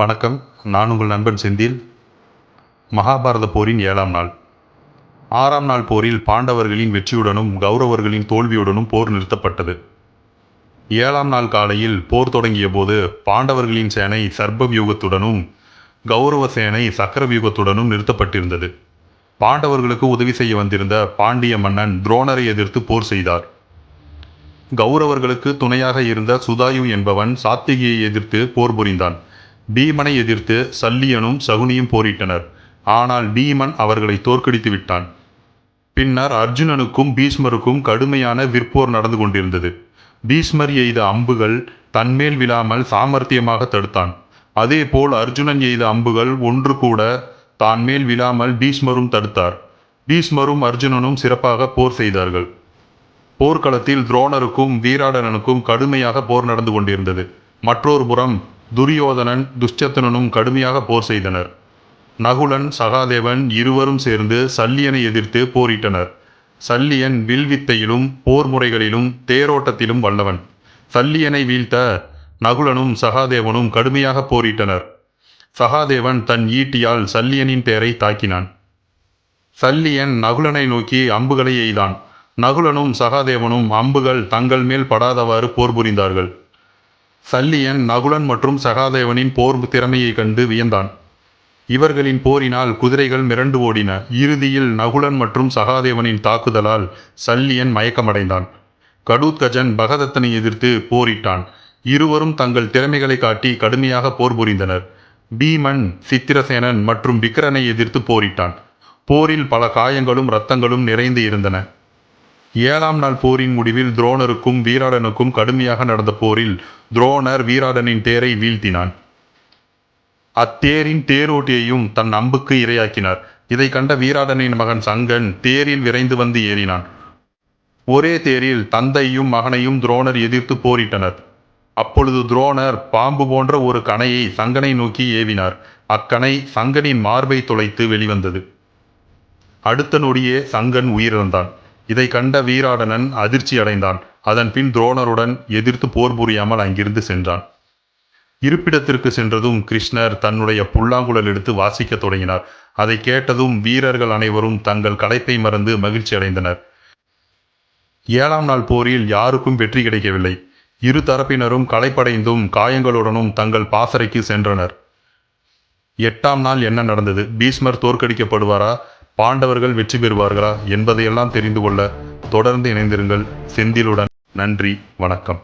வணக்கம். நான் உங்கள் நண்பன் செந்தில். மகாபாரத போரின் ஏழாம் நாள். ஆறாம் நாள் போரில் பாண்டவர்களின் வெற்றியுடனும் கௌரவர்களின் தோல்வியுடனும் போர் நிறுத்தப்பட்டது. ஏழாம் நாள் காலையில் போர் தொடங்கிய போது பாண்டவர்களின் சேனை சர்ப்ப வியூகத்துடனும் கௌரவ சேனை சக்கர வியூகத்துடனும் நிறுத்தப்பட்டிருந்தது. பாண்டவர்களுக்கு உதவி செய்ய வந்திருந்த பாண்டிய மன்னன் துரோணரை எதிர்த்து போர் செய்தார். கௌரவர்களுக்கு துணையாக இருந்த சுதாயு என்பவன் சாத்திகியை எதிர்த்து போர் புரிந்தான். பீமனை எதிர்த்து சல்லியனும் சகுனியும் போரிட்டனர். ஆனால் பீமன் அவர்களை தோற்கடித்து விட்டான். பின்னர் அர்ஜுனனுக்கும் பீஷ்மருக்கும் கடுமையான விற்போர் நடந்து கொண்டிருந்தது. பீஷ்மர் எய்த அம்புகள் தன்மேல் விழாமல் சாமர்த்தியமாக தடுத்தான். அதேபோல் அர்ஜுனன் எய்த அம்புகள் ஒன்று கூட தான் மேல் விழாமல் பீஷ்மரும் தடுத்தார். பீஷ்மரும் அர்ஜுனனும் சிறப்பாக போர் செய்தார்கள். போர்க்களத்தில் துரோணருக்கும் வீராடனனுக்கும் கடுமையாக போர் நடந்து கொண்டிருந்தது. மற்றொரு புறம் துரியோதனன் துஷ்டத்தனனும் கடுமையாக போர் செய்தனர். நகுலன் சகாதேவன் இருவரும் சேர்ந்து சல்லியனை எதிர்த்து போரிட்டனர். சல்லியன் வில்வித்தையிலும் போர் முறைகளிலும் தேரோட்டத்திலும் வல்லவன். சல்லியனை வீழ்த்த நகுலனும் சகாதேவனும் கடுமையாக போரிட்டனர். சகாதேவன் தன் ஈட்டியால் சல்லியனின் தேரை தாக்கினான். சல்லியன் நகுலனை நோக்கி அம்புகளை எய்தான். நகுலனும் சகாதேவனும் அம்புகள் தங்கள் மேல் படாதவாறு போர் புரிந்தார்கள். சல்லியன் நகுலன் மற்றும் சகாதேவனின் போர் திறமையைக் கண்டு வியந்தான். இவர்களின் போரினால் குதிரைகள் மிரண்டு ஓடின. இறுதியில் நகுலன் மற்றும் சகாதேவனின் தாக்குதலால் சல்லியன் மயக்கமடைந்தான். கடூத்கஜன் பகதத்தனை எதிர்த்து போரிட்டான். இருவரும் தங்கள் திறமைகளை காட்டி கடுமையாக போர் புரிந்தனர். பீமன் சித்திரசேனன் மற்றும் விக்ரனை எதிர்த்து போரிட்டான். போரில் பல காயங்களும் இரத்தங்களும் நிறைந்து இருந்தன. ஏழாம் நாள் போரின் முடிவில் துரோணருக்கும் வீராடனுக்கும் கடுமையாக நடந்த போரில் துரோணர் வீராடனின் தேரை வீழ்த்தினான். அத்தேரின் தேரோட்டியையும் தன் அம்புக்கு இரையாக்கினார். இதை கண்ட வீராடனின் மகன் சங்கன் தேரில் விரைந்து வந்து ஏறினான். ஒரே தேரில் தந்தையும் மகனையும் துரோணர் எதிர்த்து போரிட்டனர். அப்பொழுது துரோணர் பாம்பு போன்ற ஒரு கணையை சங்கனை நோக்கி ஏவினார். அக்கணை சங்கனின் மார்பை துளைத்து வெளிவந்தது. அடுத்த நொடியே சங்கன் உயிரிழந்தான். இதை கண்ட வீராடனன் அதிர்ச்சி அடைந்தான். அதன் பின் துரோணருடன் எதிர்த்து போர் புரியாமல் அங்கிருந்து சென்றான். இருப்பிடத்திற்கு சென்றதும் கிருஷ்ணர் தன்னுடைய புல்லாங்குழல் எடுத்து வாசிக்கத் தொடங்கினார். அதை கேட்டதும் வீரர்கள் அனைவரும் தங்கள் களைப்பை மறந்து மகிழ்ச்சி அடைந்தனர். ஏழாம் நாள் போரில் யாருக்கும் வெற்றி கிடைக்கவில்லை. இரு தரப்பினரும் களைப்படைந்தும் காயங்களுடனும் தங்கள் பாசறைக்கு சென்றனர். எட்டாம் நாள் என்ன நடந்தது? பீஷ்மர் தோற்கடிக்கப்படுவாரா? பாண்டவர்கள் வெற்றி பெறுவார்களா என்பதையெல்லாம் தெரிந்து கொள்ள தொடர்ந்து இணைந்திருங்கள். செந்திலுடன் நன்றி வணக்கம்.